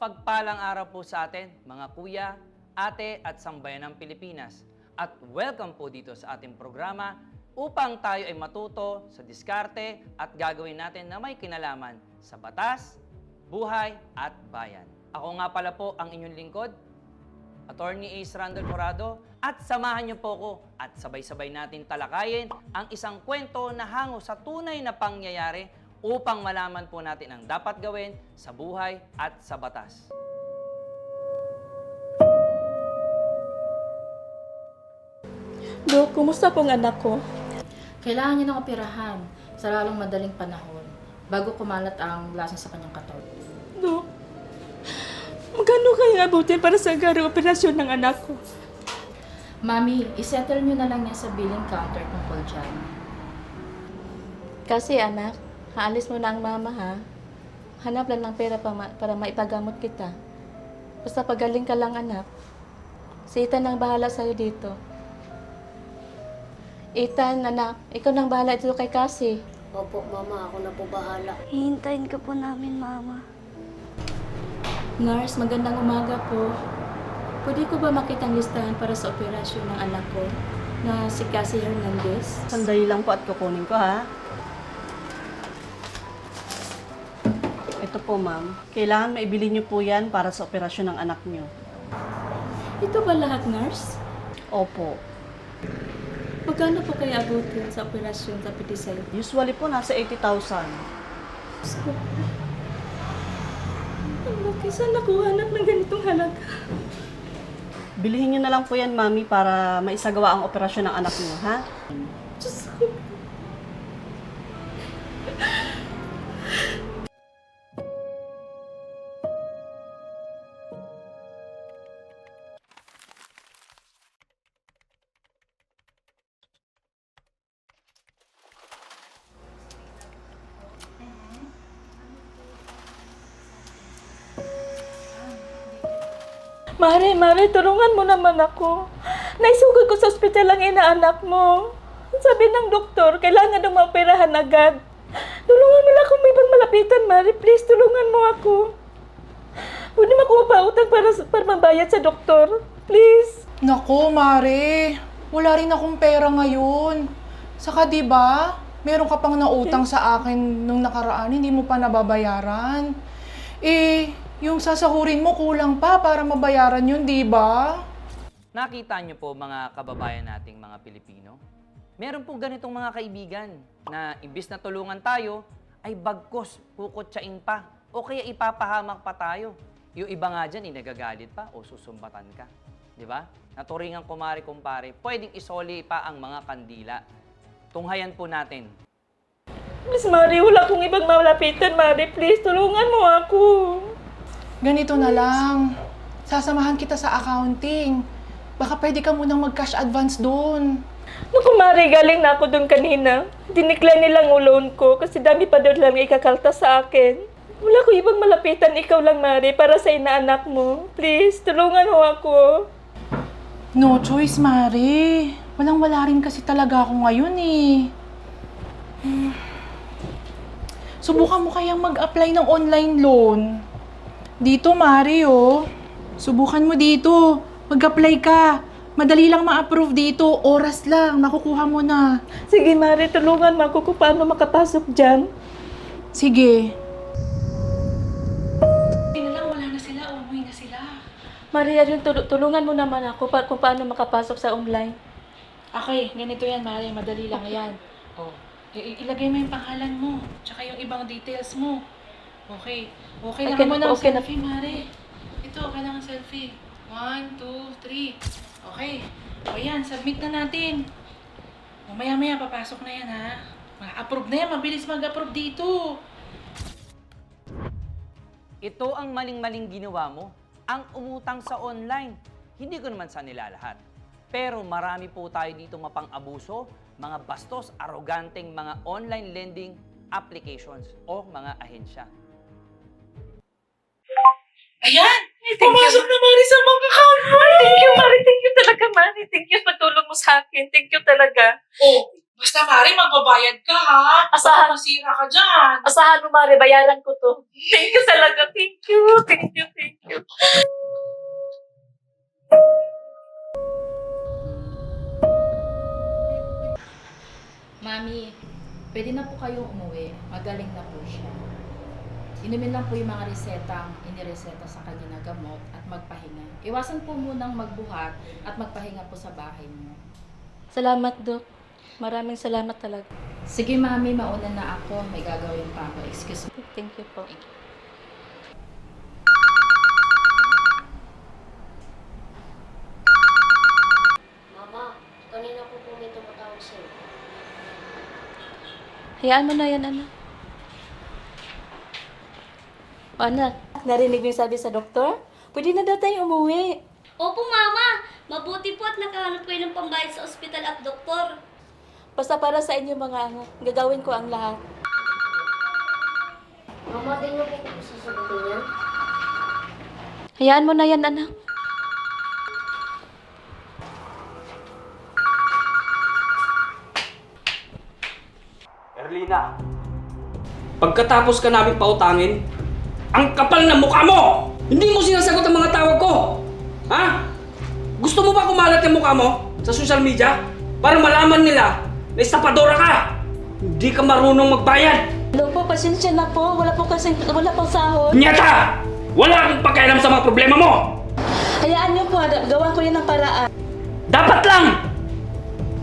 Mapagpalang araw po sa atin, mga kuya, ate at sambayan ng Pilipinas. At welcome po dito sa ating programa upang tayo ay matuto sa diskarte at gagawin natin na may kinalaman sa batas, buhay at bayan. Ako nga pala po ang inyong lingkod, Attorney Ace Randall Corrado at samahan niyo po ko at sabay-sabay natin talakayin ang isang kwento na hango sa tunay na pangyayari upang malaman po natin ang dapat gawin sa buhay at sa batas. Dok, kumusta pong anak ko? Kailangan niya ng operahan sa lalong madaling panahon bago kumalat ang lasa sa kanyang katawan. Dok, magkano kaya abutin para sa garang operasyon ng anak ko? Mami, isettle niyo na lang yan sa billing counter tungkol dyan. Kasi anak, haalis mo na ang mama ha. Hanap lang ng pera pa ma- para maipagamot kita. Basta pagaling ka lang anak. Si Ethan ang bahala sa'yo dito. Ethan, anak, ikaw nang bahala dito kay Cassie. Opo, mama. Ako na po bahala. Hihintayin ka po namin, Mama. Nurse, magandang umaga po. Pwede ko ba makita ang listahan para sa operasyon ng anak ko na si Cassie Hernandez? Sandali lang po at kukunin ko ha. Ito po ma'am. Kailangan maibili niyo po yan para sa operasyon ng anak niyo. Ito ba lahat, nurse? Opo. Magkano po kaya abutin sa operasyon sa Pitisay? Usually po nasa 80,000. Diyos ko. Ang laki, saan nakuha anak ng ganitong halaga? Bilihin niyo na lang po yan mami para maisagawa ang operasyon ng anak niyo ha. Diyos ko. Mare, Mare, tulungan mo naman ako. Naisugod ko sa ospital ang inaanak mo. Sabi ng doktor, kailangan daw maoperahan agad. Tulungan mo lang kung may ibang malapitan, Mare. Please, tulungan mo ako. Pwede makuha pa utang para, para mabayad sa doktor. Please. Nako, Mare. Wala rin akong pera ngayon. Saka 'di ba? Meron ka pang nautang sa akin nung nakaraan, hindi mo pa nababayaran. Eh, yung sasahurin mo kulang pa para mabayaran yun, 'di ba? Nakita niyo po mga kababayan nating mga Pilipino? Meron po ganitong mga kaibigan na imbis na tulungan tayo, ay bagkos kukutsain pa o kaya ipapahamak pa tayo. Yung iba nga dyan, inagagalit pa o susumbatan ka. Di ba? Naturingan kumari kumpare, pwedeng isoli pa ang mga kandila. Tunghayan po natin. Please, Mare, wala akong ibang malapitan, Mare. Please, tulungan mo ako. Ganito na lang. Sasamahan kita sa accounting. Baka pwede ka munang mag-cash advance doon. Naku, Mare, galing na ako doon kanina. Dinikla nilang loan ko kasi dami pa doon lang ikakalta sa akin. Wala ko ibang malapitan, ikaw lang, Mare, para sa inaanak mo. Please, tulungan mo ako. No choice, Mare. Walang-wala rin kasi talaga ako ngayon eh. Hmm. Subukan mo kayang mag-apply ng online loan. Dito, Mare, oh. Subukan mo dito. Mag-apply ka. Madali lang ma-approve dito. Oras lang. Makukuha mo na. Sige, Mare, tulungan mo ako kung paano makapasok dyan. Sige. Maria, yun, tul- tulungan mo naman ako pa- kung paano makapasok sa online. Okay, ganito yan, Mari. Madali lang yan. Oh, i- ilagay mo yung pangalan mo, tsaka yung ibang details mo. Okay. Okay Okay lang mo na ng po, okay na. selfie, Mari. Ito, kailangan selfie. One, two, three. Okay. O yan, submit na natin. O maya-maya, papasok na yan, ha? Ma-approve na yan. Mabilis mag-approve dito. Ito ang maling-maling ginawa mo, ang umutang sa online. Hindi ko naman sa nila lahat. Pero marami po tayo dito mapang-abuso, mga bastos, aroganteng mga online lending applications o mga ahensya. Ayan! Pumasok na, Mari, sa bank account mo. Thank you, Mari. Thank you talaga, Mari. Thank you sa tulong mo sa akin. Thank you talaga. Oh, Basta Mari, magbabayad ka ha. Asahan- Baka masira ka dyan. Asahan mo, Mare, bayaran ko to. Thank you talaga. Thank you. Thank you. Thank you. Mami, pwede na po kayong umuwi. Magaling na po siya. Inumin lang po yung mga resetang inireseta sa kanya na gamot at magpahinga. Iwasan po munang magbuhat at magpahinga po sa bahay niyo. Salamat, Dok. Maraming salamat talaga. Sige mami, mauna na ako. May gagawin pa ako. Excuse me. Thank you po. Mama, kanina po po may tumatawag sa'yo. Hayaan mo na yan, anak. O, anak, narinig mo yung sabi sa doktor? Pwede na daw tayo umuwi. Opo, Mama! Mabuti po at nakahanap kayo ng pambayad sa ospital at doktor. Basta para sa inyo mga anak, gagawin ko ang lahat. Mama, di niyo po po sasagutin yan? Hayaan mo na yan, anak. Erlina, pagkatapos ka namin pautangin, ang kapal ng mukha mo! Hindi mo sinasagot ang mga tawag ko! Ha? Gusto mo ba kumalat yung mukha mo sa social media? Para malaman nila na estapadora ka! Hindi ka marunong magbayad! Hello po, pasensya na po. Wala po kasi, wala pong sahod. Nyata! Wala akong pakialam sa mga problema mo! Hayaan niyo po, gawan ko yan ng paraan. Dapat lang!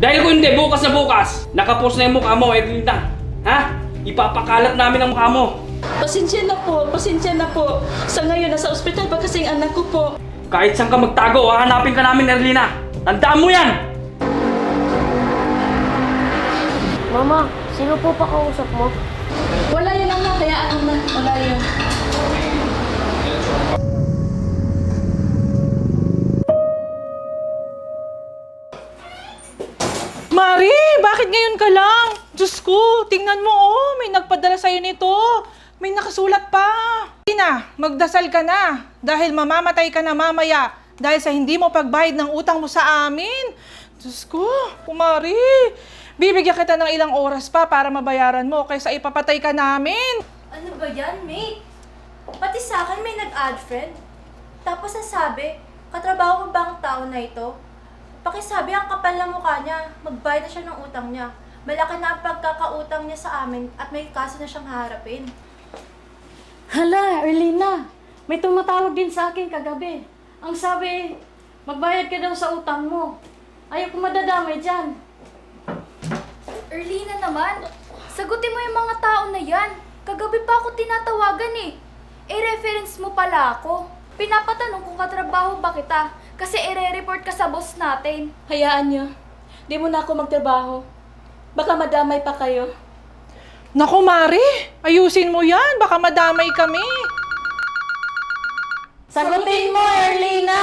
Dahil kung hindi, bukas na bukas, nakapost na yung mukha mo, Erlina. Ha? Ipapakalat namin ang mukha mo. Pasensya na po, pasensya na po. Sa ngayon, nasa ospital pa kasi ang anak ko po. Kahit saan ka magtago, hahanapin ka namin, Erlina. Tandaan mo yan! Mama, sino po pa kausap mo? Wala yun anak, hayaan mo na. Wala yun. Mari, bakit ngayon ka lang? Diyos ko, tingnan mo oh, may nagpadala sa'yo nito. May nakasulat pa. Tina, magdasal ka na dahil mamamatay ka na mamaya dahil sa hindi mo pagbayad ng utang mo sa amin. Diyos ko, kumari. Bibigyan kita ng ilang oras pa para mabayaran mo kaysa ipapatay ka namin. Ano ba yan, mate? Pati sa akin may nag-add friend. Tapos sasabi, katrabaho ko ba ang tao na ito? Pakisabi ang kapal na mukha niya, magbayad na siya ng utang niya. Malaki na ang pagkakautang niya sa amin at may kaso na siyang haharapin. Hala, Erlina, may tumatawag din sa akin kagabi. Ang sabi, magbayad ka daw sa utang mo. Ayaw ko madadamay dyan. Erlina naman, sagutin mo yung mga tao na yan. Kagabi pa ako tinatawagan eh. I-reference mo pala ako. Pinapatanong kung katrabaho ba kita kasi ire-report ka sa boss natin. Hayaan niyo. Di mo na ako magtrabaho. Baka madamay pa kayo. Naku, Mari, ayusin mo yan. Baka madamay kami. Sagutin mo, Erlina!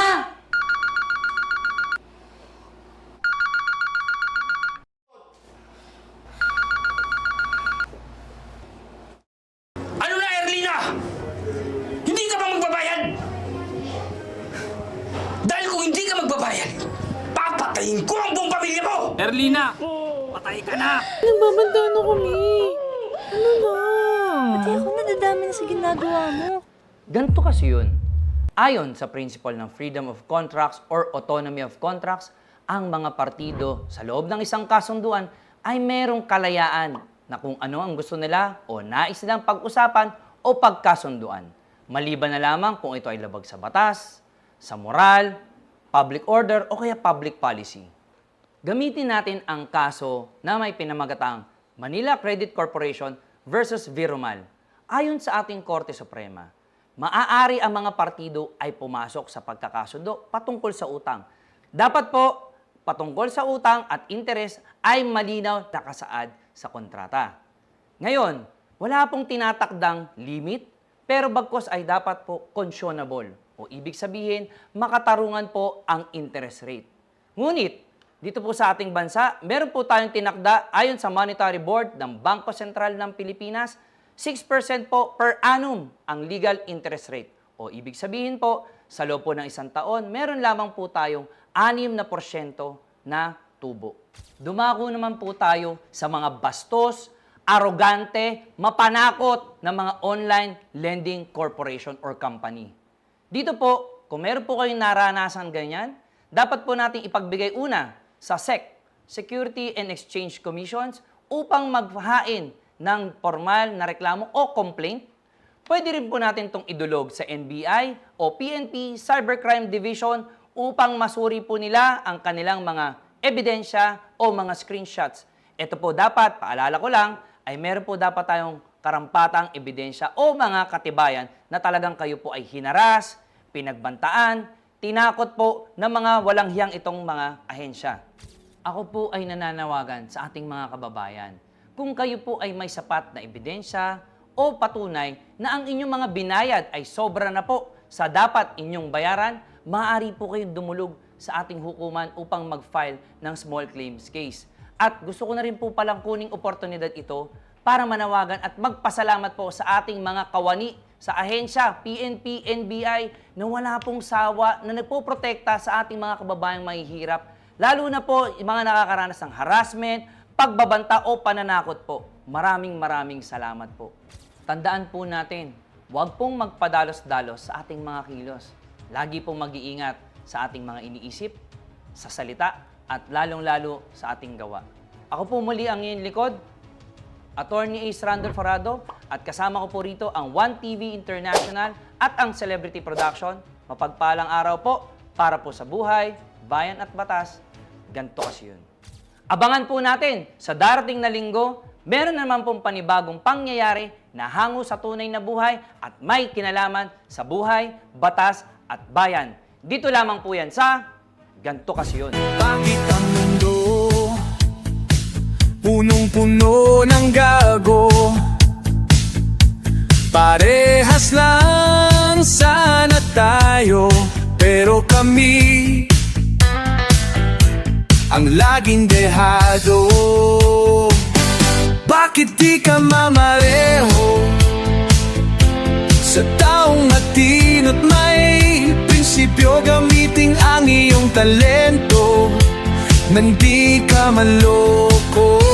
Ganito kasi yun. Ayon sa principle ng freedom of contracts or autonomy of contracts, ang mga partido sa loob ng isang kasunduan ay merong kalayaan na kung ano ang gusto nila o nais nilang pag-usapan o pagkasunduan. Maliban na lamang kung ito ay labag sa batas, sa moral, public order o kaya public policy. Gamitin natin ang kaso na may pinamagatang Manila Credit Corporation versus Virumal. Ayon sa ating Korte Suprema, maaari ang mga partido ay pumasok sa pagkakasundo patungkol sa utang. Dapat po, patungkol sa utang at interes ay malinaw nakasaad sa kontrata. Ngayon, wala pong tinatakdang limit, pero bagkos ay dapat po conscionable o ibig sabihin, makatarungan po ang interest rate. Ngunit, dito po sa ating bansa, meron po tayong tinakda ayon sa Monetary Board ng Bangko Sentral ng Pilipinas, 6% po per annum ang legal interest rate. O ibig sabihin po, sa loob po ng isang taon, meron lamang po tayong 6 na porsyento na tubo. Dumako naman po tayo sa mga bastos, arogante, mapanakot na mga online lending corporation or company. Dito po, kung meron po kayong naranasan ganyan, dapat po nating ipagbigay una sa SEC, Security and Exchange Commissions, upang maghain ng formal na reklamo o complaint. Pwede rin po natin itong idulog sa NBI o PNP Cybercrime Division upang masuri po nila ang kanilang mga ebidensya o mga screenshots. Ito po dapat, paalala ko lang, ay meron po dapat tayong karampatang ebidensya o mga katibayan na talagang kayo po ay hinaras, pinagbantaan, tinakot po ng mga walang hiyang itong mga ahensya. Ako po ay nananawagan sa ating mga kababayan. Kung kayo po ay may sapat na ebidensya o patunay na ang inyong mga binayad ay sobra na po sa dapat inyong bayaran, maaari po kayong dumulog sa ating hukuman upang mag-file ng small claims case. At gusto ko na rin po palang kuning oportunidad ito para manawagan at magpasalamat po sa ating mga kawani sa ahensya, PNP, NBI, na wala pong sawa na nagpoprotekta sa ating mga kababayang mahihirap. Lalo na po mga nakakaranas ng harassment, pagbabanta o pananakot po. Maraming maraming salamat po. Tandaan po natin, huwag pong magpadalos-dalos sa ating mga kilos. Lagi pong mag-iingat sa ating mga iniisip, sa salita, at lalong-lalo sa ating gawa. Ako po muli ang inyong likod, Attorney Ace Randall Farado at kasama ko po rito ang One TV International at ang Celebrity Production. Mapagpalang araw po para po sa buhay, bayan at batas. Ganto kasi yun. Abangan po natin sa darating na linggo, meron na naman pong panibagong pangyayari na hango sa tunay na buhay at may kinalaman sa buhay, batas at bayan. Dito lamang po yan sa Ganto kasi yun. Bakit ang mundo Punong-puno ng gago Parehas lang sana tayo Pero kami Ang laging dehado. Bakit di ka mamareho? Sa taong matino't may prinsipyo Gamitin ang iyong talento. Nang di ka maloko